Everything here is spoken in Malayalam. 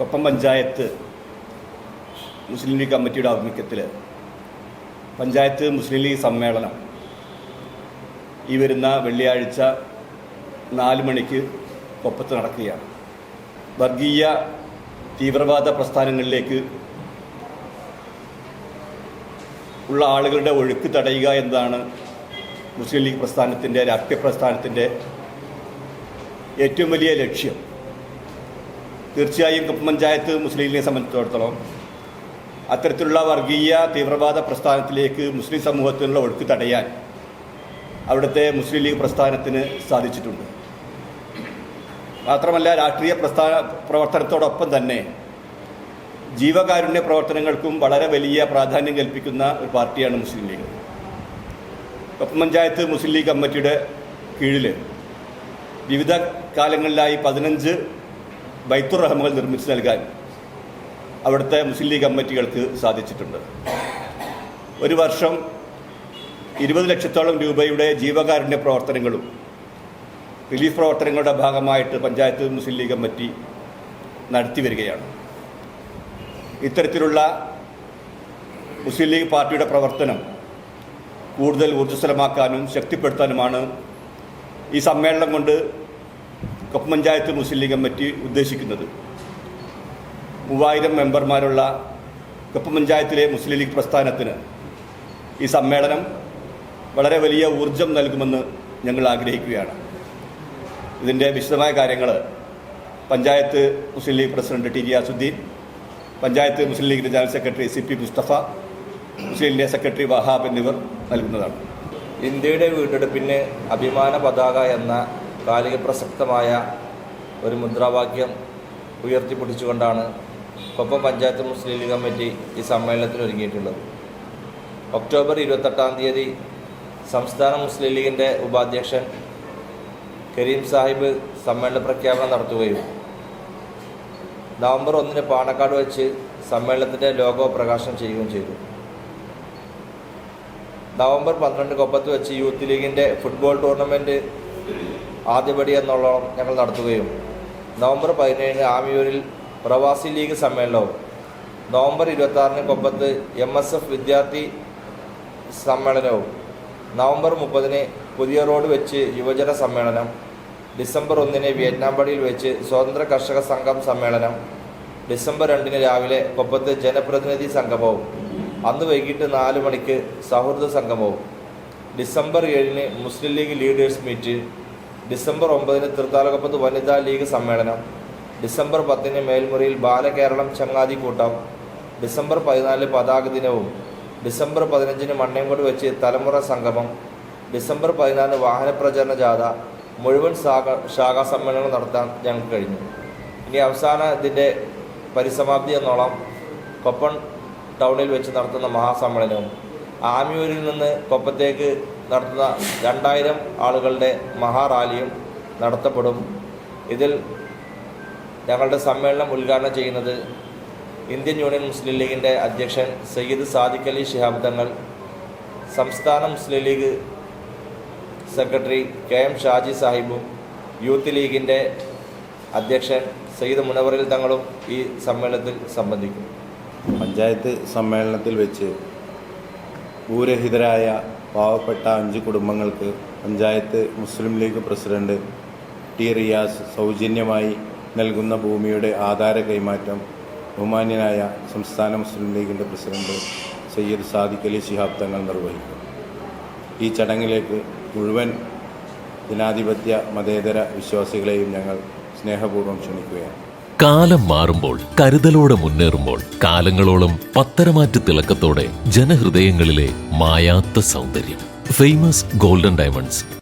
കൊപ്പം പഞ്ചായത്ത് മുസ്ലിം ലീഗ് കമ്മിറ്റിയുടെ ആഭിമുഖ്യത്തിൽ പഞ്ചായത്ത് മുസ്ലിം ലീഗ് സമ്മേളനം ഈ വരുന്ന വെള്ളിയാഴ്ച നാല് മണിക്ക് കൊപ്പത്ത് നടക്കുകയാണ്. വർഗീയ തീവ്രവാദ പ്രസ്ഥാനങ്ങളിലേക്ക് ഉള്ള ആളുകളുടെ ഒഴുക്ക് തടയുക എന്നതാണ് മുസ്ലിം ലീഗ് പ്രസ്ഥാനത്തിന്റെ രാഷ്ട്രീയ പ്രസ്ഥാനത്തിന്റെ ഏറ്റവും വലിയ ലക്ഷ്യം. തീർച്ചയായും കപ്പ് പഞ്ചായത്ത് മുസ്ലിം ലീഗിനെ സംബന്ധിച്ചിടത്തോളം അത്തരത്തിലുള്ള വർഗീയ തീവ്രവാദ പ്രസ്ഥാനത്തിലേക്ക് മുസ്ലിം സമൂഹത്തിനുള്ള ഒഴുക്ക് തടയാൻ അവിടുത്തെ മുസ്ലിം ലീഗ് പ്രസ്ഥാനത്തിന് സാധിച്ചിട്ടുണ്ട്. മാത്രമല്ല രാഷ്ട്രീയ പ്രസ്ഥാന പ്രവർത്തനത്തോടൊപ്പം തന്നെ ജീവകാരുണ്യ പ്രവർത്തനങ്ങൾക്കും വളരെ വലിയ പ്രാധാന്യം കൽപ്പിക്കുന്ന ഒരു പാർട്ടിയാണ് മുസ്ലിം ലീഗ്. കപ്പ് പഞ്ചായത്ത് മുസ്ലിം ലീഗ് കമ്മിറ്റിയുടെ കീഴിൽ വിവിധ കാലങ്ങളിലായി പതിനഞ്ച് ബൈത്തുർ റഹ്മകൾ നിർമ്മിച്ച് നൽകാൻ അവിടുത്തെ മുസ്ലിം ലീഗ് കമ്മിറ്റികൾക്ക് സാധിച്ചിട്ടുണ്ട്. ഒരു വർഷം ഇരുപത് ലക്ഷത്തോളം രൂപയുടെ ജീവകാരുണ്യ പ്രവർത്തനങ്ങളും റിലീഫ് പ്രവർത്തനങ്ങളുടെ ഭാഗമായിട്ട് പഞ്ചായത്ത് മുസ്ലിം ലീഗ് കമ്മിറ്റി നടത്തി വരികയാണ്. ഇത്തരത്തിലുള്ള മുസ്ലിം ലീഗ് പാർട്ടിയുടെ പ്രവർത്തനം കൂടുതൽ ഊർജസ്വലമാക്കാനും ശക്തിപ്പെടുത്താനുമാണ് ഈ സമ്മേളനം കൊണ്ട് കൊപ്പം പഞ്ചായത്ത് മുസ്ലിം ലീഗ് കമ്മിറ്റി ഉദ്ദേശിക്കുന്നത് മൂവായിരം മെമ്പർമാരുള്ള കപ്പ് പഞ്ചായത്തിലെ മുസ്ലിം ലീഗ് പ്രസ്ഥാനത്തിന് ഈ സമ്മേളനം വളരെ വലിയ ഊർജം നൽകുമെന്ന് ഞങ്ങൾ ആഗ്രഹിക്കുകയാണ്. ഇതിന്റെ വിശദമായ കാര്യങ്ങൾ പഞ്ചായത്ത് മുസ്ലിം ലീഗ് പ്രസിഡന്റ് ടി ജിയാസുദ്ദീൻ പഞ്ചായത്ത് മുസ്ലിം ലീഗിന്റെ general secretary C P Mustafa Muslim ലീഗിന്റെ സെക്രട്ടറി വഹാബ് എന്നിവർ നൽകുന്നതാണ്. ഇന്ത്യയുടെ വീണ്ടെടുപ്പിന് അഭിമാന പതാക എന്ന കാലിക പ്രസക്തമായ ഒരു മുദ്രാവാക്യം ഉയർത്തിപ്പിടിച്ചുകൊണ്ടാണ് കൊപ്പം പഞ്ചായത്ത് മുസ്ലിം ലീഗ് കമ്മിറ്റി ഈ സമ്മേളനത്തിൽ ഒരുങ്ങിയിട്ടുള്ളത്. ഒക്ടോബർ ഇരുപത്തെട്ടാം തീയതി സംസ്ഥാന മുസ്ലിം ലീഗിന്റെ ഉപാധ്യക്ഷൻ കരീം സാഹിബ് സമ്മേളന പ്രഖ്യാപനം നടത്തുകയും നവംബർ ഒന്നിന് പാണക്കാട് വെച്ച് സമ്മേളനത്തിന്റെ ലോഗോ പ്രകാശനം ചെയ്യുകയും ചെയ്തു. നവംബർ പന്ത്രണ്ട് കൊപ്പത്ത് വെച്ച് യൂത്ത് ലീഗിന്റെ ഫുട്ബോൾ ടൂർണമെന്റ് ആദ്യപടി എന്നോളം ഞങ്ങൾ നടത്തുകയും നവംബർ പതിനേഴിന് ആമിയൂരിൽ പ്രവാസി ലീഗ് സമ്മേളനവും നവംബർ ഇരുപത്താറിന് കൊപ്പത്ത് എം എസ് എഫ് വിദ്യാർത്ഥി സമ്മേളനവും നവംബർ മുപ്പതിന് പുതിയ റോഡ് വെച്ച് യുവജന സമ്മേളനം ഡിസംബർ ഒന്നിന് വിയറ്റ്നാം പടിയിൽ വെച്ച് സ്വതന്ത്ര കർഷക സംഘം സമ്മേളനം ഡിസംബർ രണ്ടിന് രാവിലെ കൊപ്പത്ത് ജനപ്രതിനിധി സംഗമവും അന്ന് വൈകിട്ട് നാല് മണിക്ക് സൗഹൃദ സംഗമവും ഡിസംബർ ഏഴിന് Muslim League leaders meet December ഒമ്പതിന് തൃത്താലകപ്പത്ത് വനിതാ ലീഗ് സമ്മേളനം. ഡിസംബർ പത്തിന് മേൽമുറിയിൽ ബാലകേരളം ചങ്ങാതി കൂട്ടം. ഡിസംബർ പതിനാലിന് പതാക ദിനവും. ഡിസംബർ പതിനഞ്ചിന് മണ്ണേങ്കോട് വെച്ച് തലമുറ സംഗമം. ഡിസംബർ പതിനാലിന് വാഹനപ്രചരണ ജാഥ. മുഴുവൻ ശാഖ ശാഖാ സമ്മേളനങ്ങൾ നടത്താൻ ഞങ്ങൾക്ക് കഴിഞ്ഞു. ഇനി അവസാന ഇതിന്റെ പരിസമാപ്തി എന്നോളം കൊപ്പൺ ടൗണിൽ വെച്ച് നടത്തുന്ന മഹാസമ്മേളനവും. ആമിയൂരിൽ നിന്ന് കൊപ്പത്തേക്ക് നടത്തുന്ന രണ്ടായിരം ആളുകളുടെ മഹാറാലിയും നടത്തപ്പെടും. ഇതിൽ ഞങ്ങളുടെ സമ്മേളനം ഉദ്ഘാടനം ചെയ്യുന്നത് ഇന്ത്യൻ യൂണിയൻ മുസ്ലിം ലീഗിന്റെ അധ്യക്ഷൻ സയ്യിദ് സാദിഖ് അലി ശിഹാബ് തങ്ങൾ സംസ്ഥാന Muslim League secretary K M Shaji സാഹിബും youth ലീഗിന്റെ അധ്യക്ഷൻ സയ്യിദ് മുനവറിൽ തങ്ങളും ഈ സമ്മേളനത്തിൽ സംബന്ധിക്കും. പഞ്ചായത്ത് സമ്മേളനത്തിൽ വെച്ച് ഭൂരഹിതരായ പാവപ്പെട്ട അഞ്ച് കുടുംബങ്ങൾക്ക് പഞ്ചായത്ത് മുസ്ലിം ലീഗ് പ്രസിഡന്റ് ടി റിയാസ് സൗജന്യമായി നൽകുന്ന ഭൂമിയുടെ ആധാര കൈമാറ്റം ബഹുമാന്യനായ സംസ്ഥാന മുസ്ലിം ലീഗിന്റെ പ്രസിഡന്റ് സയ്യിദ് സാദിഖ് അലി ശിഹാബ് തങ്ങൾ നിർവഹിക്കും. ഈ ചടങ്ങിലേക്ക് മുഴുവൻ ജനാധിപത്യ മതേതര വിശ്വാസികളെയും ഞങ്ങൾ സ്നേഹപൂർവം ക്ഷണിക്കുകയാണ്. കാലം മാറുമ്പോൾ കരുതലോടെ മുന്നേറുമ്പോൾ കാലങ്ങളോളം പത്തരമാറ്റ് തിളക്കത്തോടെ ജനഹൃദയങ്ങളിലെ മായാത്ത സൗന്ദര്യം. Famous golden diamonds